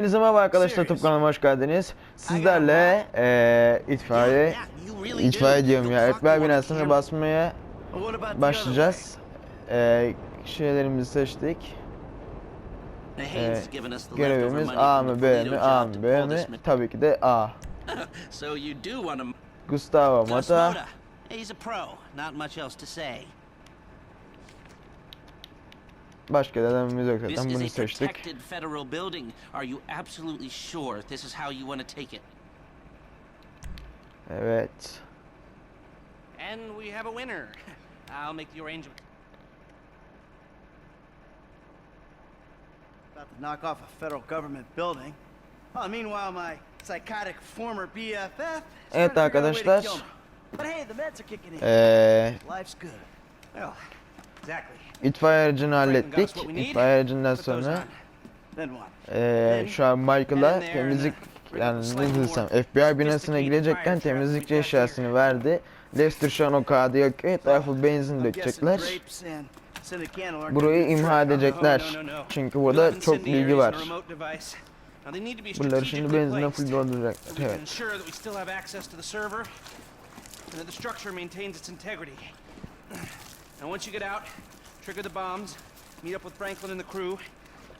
Hepinize merhaba arkadaşlar Top kanalıma hoş geldiniz. Sizlerle eee itfaiye itfaiye diyorum ya itfaiye binasına basmaya başlayacağız. Eee şeylerimizi seçtik. Eee görevimiz A mı B mi A mı B mi? Tabii ki de A. Gustavo Gus Mata. Mota. He's a pro. Not much else to say. Başka adamımız yok This zaten is bunu a seçtik. protected federal building. Are you absolutely sure this is how you want to take it? Evet. And we have a winner. I'll make the arrangement. About to knock off a federal government building. Oh, meanwhile, my psychotic former BFF. is Evet arkadaşlar. But hey, the meds are kicking in. Eee Life's good. Well. İtfaiye aracını hallettik. İtfaiye aracından sonra? Eee şu an Michael'a temizlik yani ne desem FBI binasına girecekken temizlikçi eşyasını verdi. Lester şu an o kağıdı yakıyor. Etrafı benzin dökecekler. Burayı imha edecekler. No. Çünkü burada çok bilgi var. Bunları şimdi benzinle full can Evet. Ensure that we still have access to the server and that the structure maintains its integrity. Now once you get out, trigger the bombs, meet up with Franklin and the crew,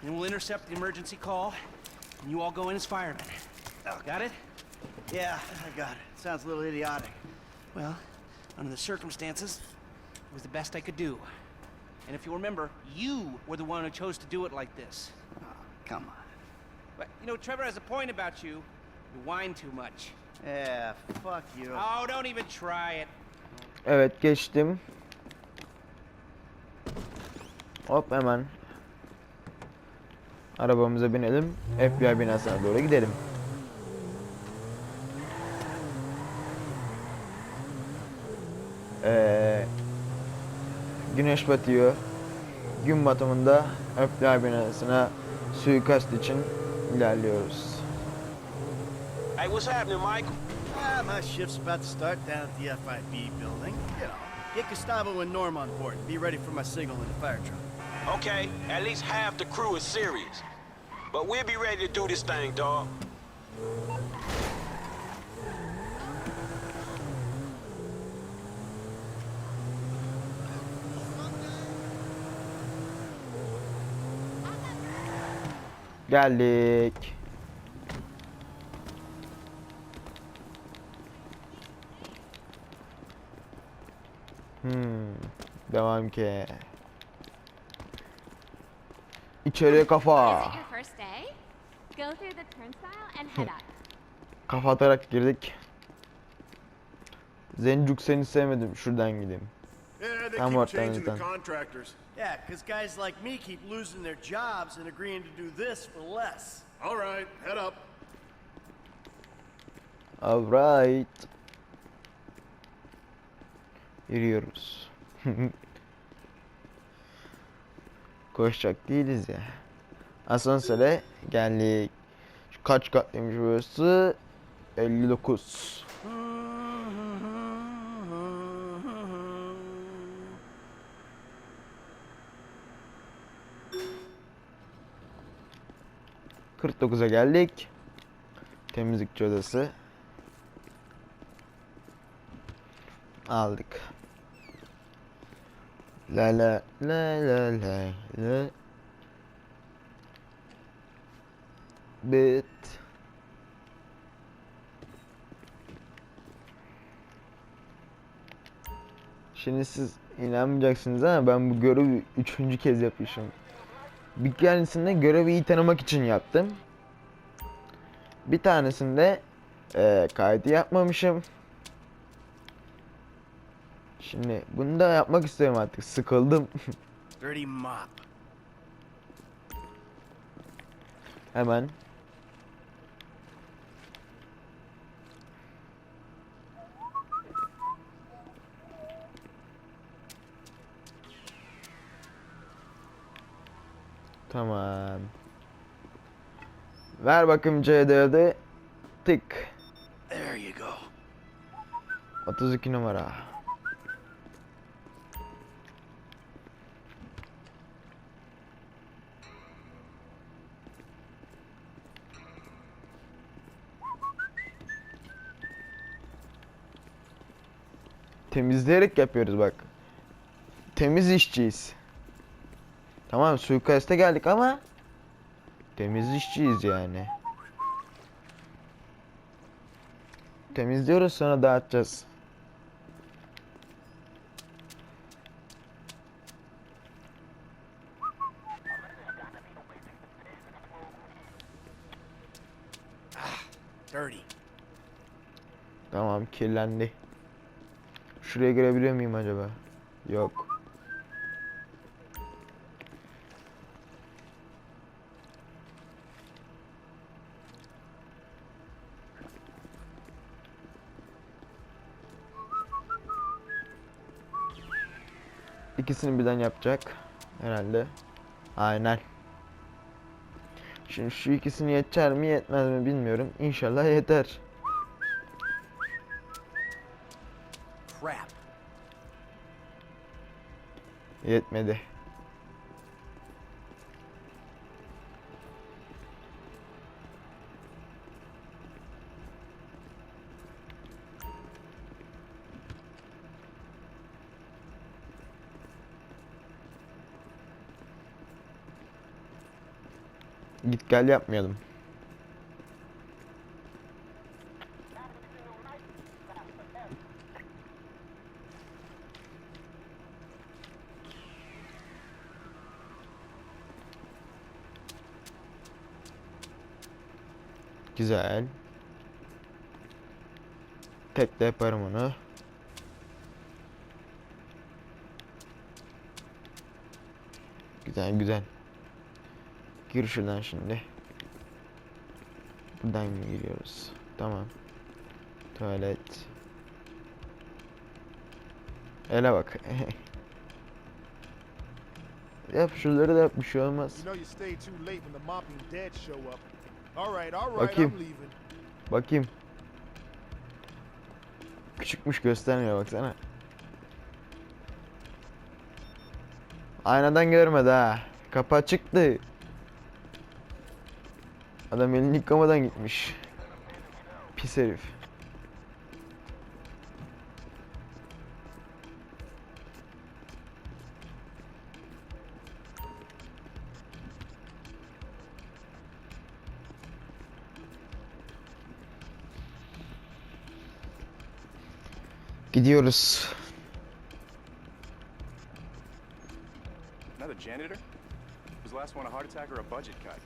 and we'll intercept the emergency call, and you all go in as firemen. Oh, Got it? Yeah, I got it. Sounds a little idiotic. Well, under the circumstances, it was the best I could do. And if you remember, you were the one who chose to do it like this. Oh, come on. But, you know, Trevor has a point about you. You whine too much. Yeah, fuck you. Oh, don't even try it. Evet geçtim. Hop hemen. Arabamıza binelim. FBI binasına doğru gidelim. Ee, güneş batıyor. Gün batımında FBI binasına suikast için ilerliyoruz. Hey, what's happening, Michael? Ah, my shift's about to start down at the FIB building. You know, get Gustavo and Norm on board. Be ready for my signal in the fire truck. Okay, at least half the crew is serious. But we'll be ready to do this thing, dog. Geldik. Hmm. Devam ki. Head up. Kafa atarak girdik. Zencuk seni sevmedim. Şuradan gideyim. Yeah, Tam ortadan zaten. Yeah, because guys like me keep losing their jobs and agreeing to do this for less. All right, head up. Alright. Yürüyoruz. Koşacak değiliz ya. Asansöre geldik. Şu kaç katlıymış burası? 59. ...49'a geldik. Temizlikçi odası. Aldık. La la la la la la. Bit. Şimdi siz inanmayacaksınız ama ben bu görevi üçüncü kez yapışım. Bir tanesinde görevi iyi tanımak için yaptım. Bir tanesinde eee kaydı yapmamışım. Şimdi bunu da yapmak istiyorum artık. Sıkıldım. Hemen. Tamam. Ver bakayım C4'ü. Tık. There you go. 32 numara. Temizleyerek yapıyoruz bak. Temiz işçiyiz. Tamam suikaste geldik ama temiz işçiyiz yani. Temizliyoruz sonra dağıtacağız. Dirty. Tamam kirlendi. Şuraya girebiliyor muyum acaba? Yok. İkisini birden yapacak herhalde. Aynen. Şimdi şu ikisini yeter mi yetmez mi bilmiyorum. İnşallah yeter. Yetmedi. Git gel yapmayalım. Güzel. Tek de yaparım onu. Güzel güzel. Gir şuradan şimdi. Buradan mı giriyoruz? Tamam. Tuvalet. Ele bak. Yap şunları da yap bir şey olmaz. Bakayım. Bakayım. Küçükmüş göstermiyor baksana. Aynadan görmedi ha. Kapı açıktı. Adam elini yıkamadan gitmiş. Pis herif. Gidiyoruz. Another janitor? Was the last one a heart attack or a budget cut?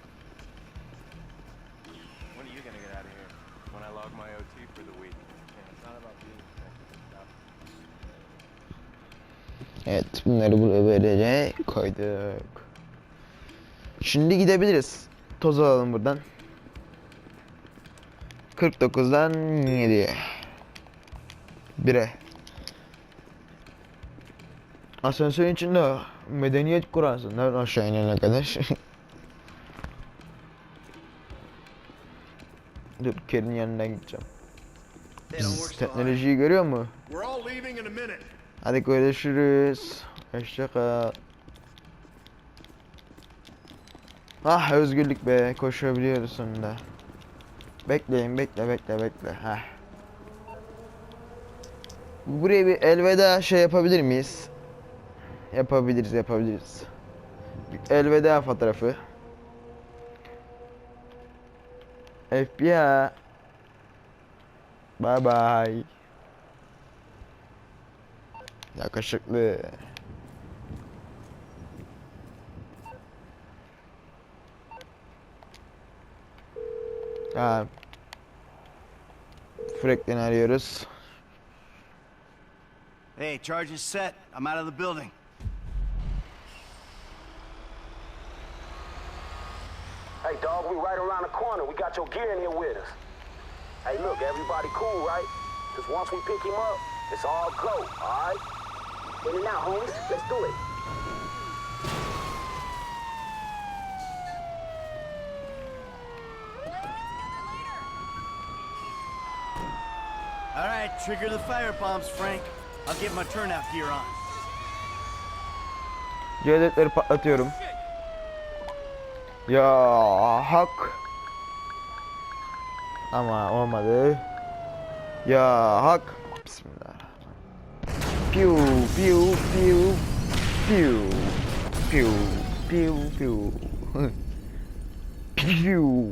When are you gonna get out of here? When I log my OT for the week. Yeah, it's not about being effective and stuff. Evet bunları buraya koyduk. Şimdi gidebiliriz. Toz alalım buradan. 49'dan 7'ye. 1'e. Asansörün içinde medeniyet kurarsınlar aşağı inene kadar. Dur Kerin yanına gideceğim. Biz teknolojiyi görüyor mu? Hadi görüşürüz. Hoşça kal. Ah özgürlük be koşabiliyoruz sonunda. Bekleyin bekle bekle bekle. Heh. Buraya bir elveda şey yapabilir miyiz? Yapabiliriz yapabiliriz. Elveda fotoğrafı. FBI. Bye bye. Yakışıklı. Ha. Franklin'i arıyoruz. Hey, charge is set. I'm out of the building. The corner. We got your gear in here with us. Hey, look, everybody cool, right? Because once we pick him up, it's all go, all right? In and out, homies. Let's do it. All right, trigger the fire bombs, Frank. I'll get my turnout gear on. Celetleri patlatıyorum. Ya hak. Ama olmadı. Ya hak. Bismillah. Piu piu piu piu piu piu piu piu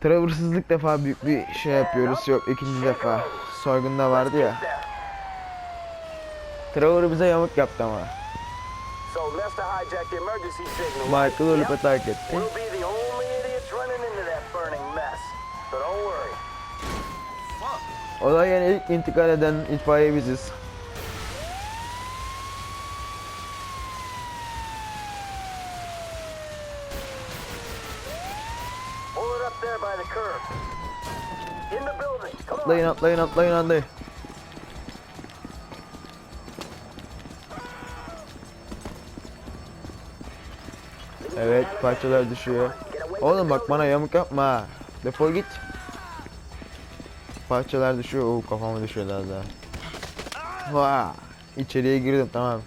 Trevor'sız ilk defa büyük bir şey yapıyoruz. Yok ikinci defa. Soygunda vardı ya. Trevor bize yamuk yaptı ama. Michael ölüp atak etti. Olay yani ilk intikal eden itfaiye biziz. Atlayın atlayın atlayın hadi. Evet parçalar düşüyor. Oğlum bak bana yamuk yapma. Defol git. Parçalar düşüyor. Oo kafama düşüyor daha daha. Vaa. İçeriye girdim tamam.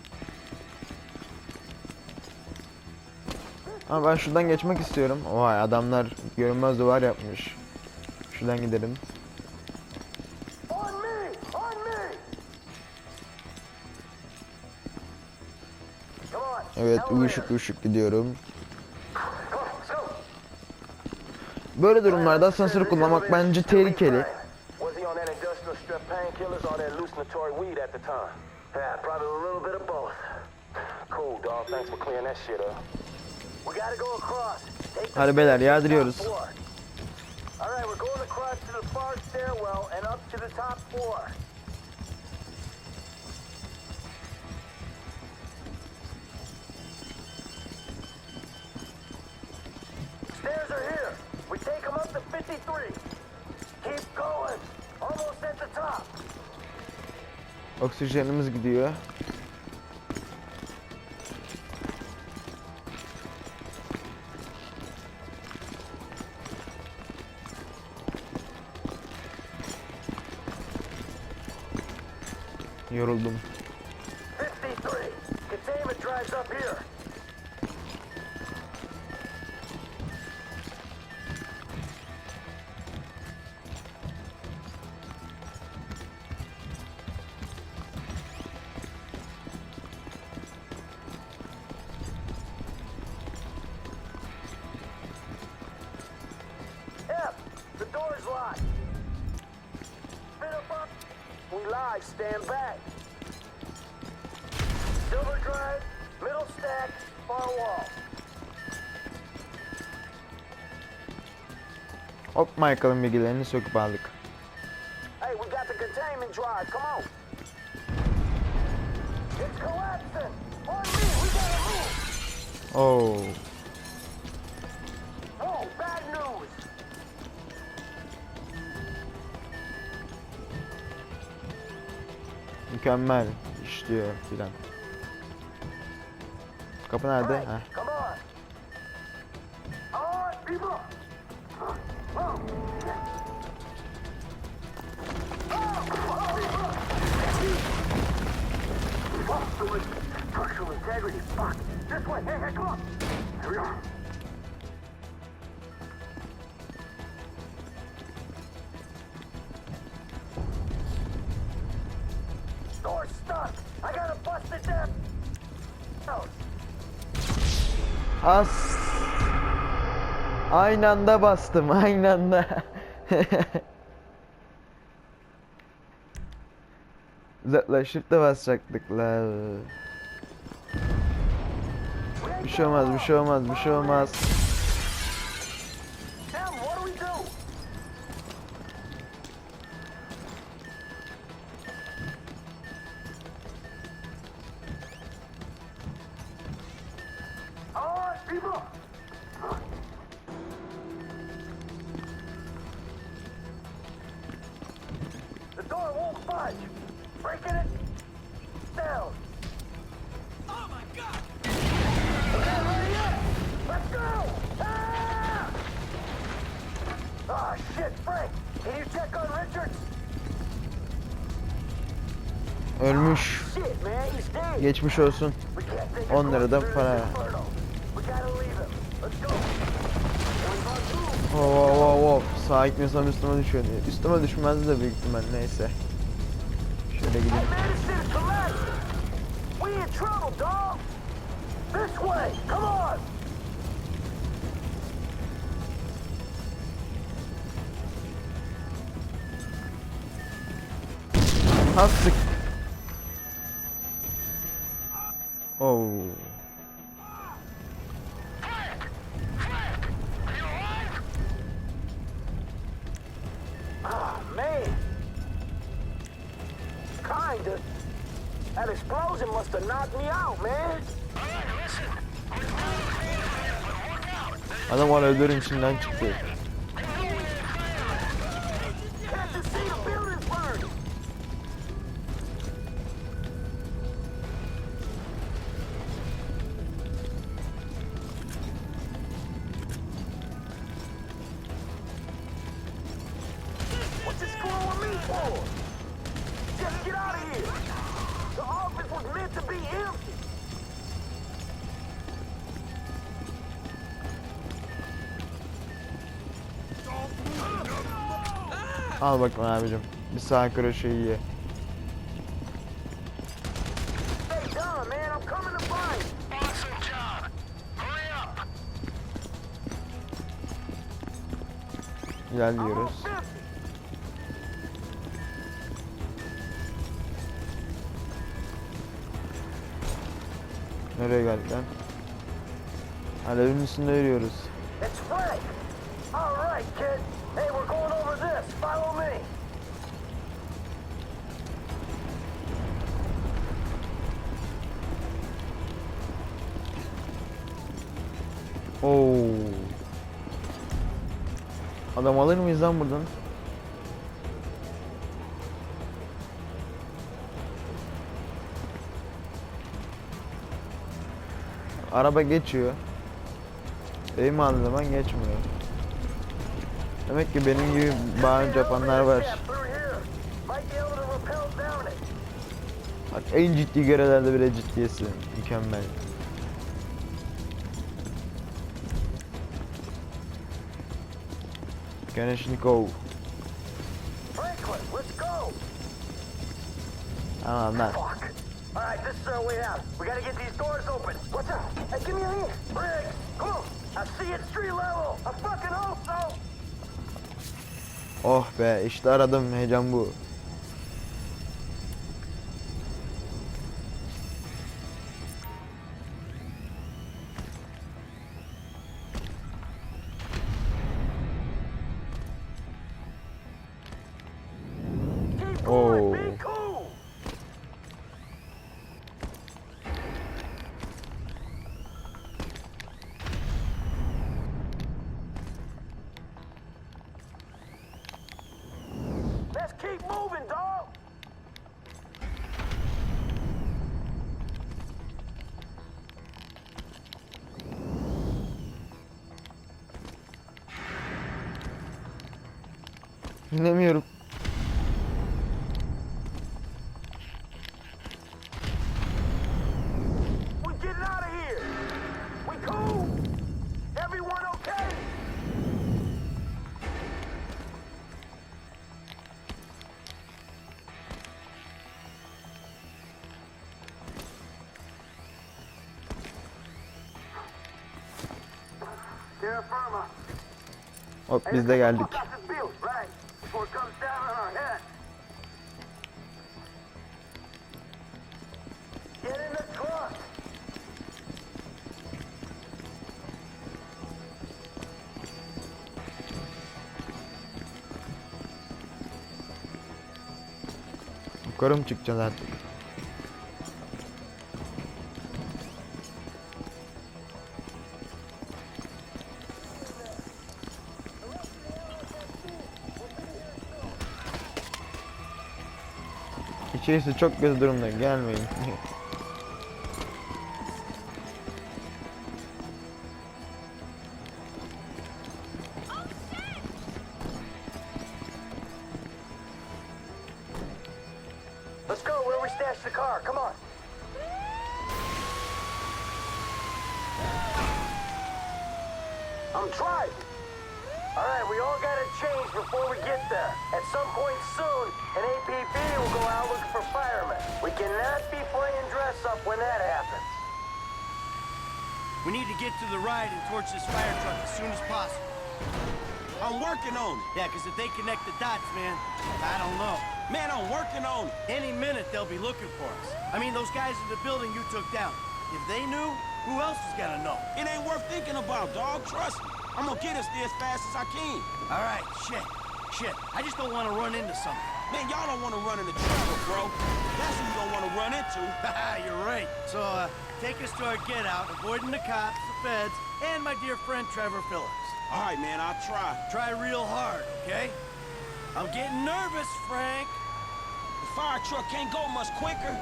Ama ben şuradan geçmek istiyorum. Vay adamlar görünmez duvar yapmış. Şuradan gidelim. Evet uyuşuk uyuşuk gidiyorum. Böyle durumlarda asansörü kullanmak bence tehlikeli. Painkillers or that hallucinatory weed at the time? Yeah, probably a little bit of both. Cool, dog. Thanks for clearing that shit up. We gotta go across. Hadi beyler stairs yardırıyoruz. All right, we're going across to the far stairwell and up to the top floor. Stairs are here. We take them up to 53. Keep going. Oksijenimiz gidiyor. Yoruldum. 53. Containment drives up here. Hop Michael'ın bilgilerini söküp aldık. Hey, we got the containment drive. Come on. It's collapsing. On me, we gotta move. Oo. Whoa, bad news. Mükemmel işliyor filan. Shit. Oh, oh, structural integrity. Fuck. This way. Hey, hey, come on. Here we are. As. Aynı anda bastım, aynı anda. Uzaklaşıp da basacaktık la. Bir şey olmaz, bir şey olmaz, bir şey olmaz. Geçmiş olsun. We can't take 10 lira da para. Wow wow wow wow. Sağa gitmiyorsam üstüme düşüyor diye. Üstüme düşmezdi de büyük ihtimal neyse. Şöyle gideyim. Man, this Oh. Oh, man. Kinda. That explosion must have knocked me out, man. I don't want to do it in Shinanchikyo. Al bakma abicim. Bir sağ kroşeyi ye. İlerliyoruz. Almost 50. Nereye geldik lan? Alevin üstünde yürüyoruz. It's Frank. All right, kid. Hey, we're Oo. Adam alır mıyız lan buradan? Araba geçiyor. Aldığım zaman geçmiyor. Demek ki benim gibi bağırınca yapanlar var. Bak en ciddi görevlerde bile ciddiyesi. Mükemmel. Kalashnikov. Franklin, let's go. Tamam lan. Fuck. All right, this is our way out. We gotta get these doors open. What's up? Hey, give me a hand. Briggs, come on. I see it street level. I fucking hope so. Oh be işte aradım heyecan bu. Let's Get in the truck. Yukarı mı çıkacağız artık? İçerisi çok kötü durumda gelmeyin. all got to change before we get there. At some point soon, an APB will go out looking for firemen. We cannot be playing dress up when that happens? We need to get to the ride and torch this fire truck as soon as possible. I'm working on it. Yeah, because if they connect the dots, man, I don't know. Man, I'm working on it. Any minute they'll be looking for us. I mean, those guys in the building you took down. If they knew, who else is gonna know? It ain't worth thinking about, dog. Trust me. I'm gonna get us there as fast as I can. All right, shit, shit. I just don't want to run into something. Man, y'all don't want to run into trouble, bro. That's who you don't want to run into. You're right. So, uh, take us to our get out, avoiding the cops, the feds, and my dear friend Trevor Phillips. All right, man, I'll try. Try real hard, okay? I'm getting nervous, Frank. The fire truck can't go much quicker.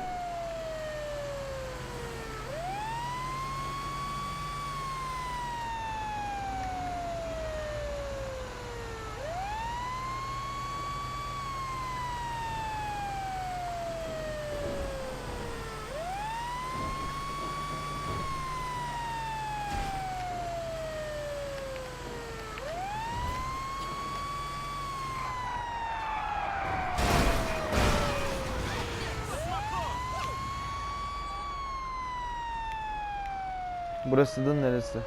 Burası da neresi?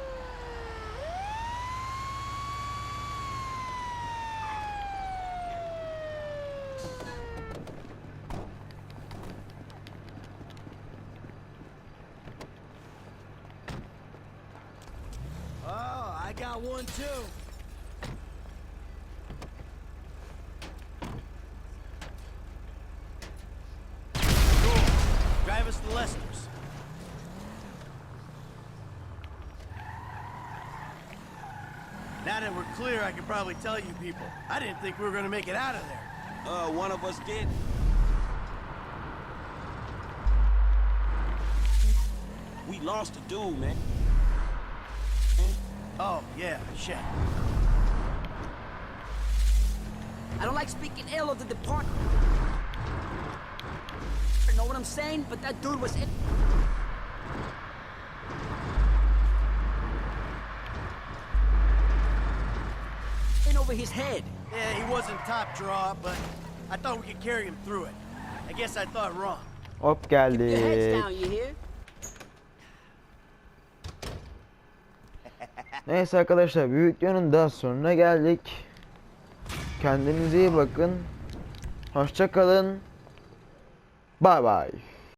Tell you people. I didn't think we were gonna make it out of there. Uh, one of us did. We lost a dude, man. Oh, yeah, shit. I don't like speaking ill of the department. You know what I'm saying? But that dude was in. In over his head. Yeah, he wasn't top draw, but I thought we could carry him through it. I guess I thought wrong. Hop Your head's geldik. down, you hear? Neyse arkadaşlar bir videonun daha sonuna geldik. Kendinize iyi bakın. Hoşça kalın. Bay bay.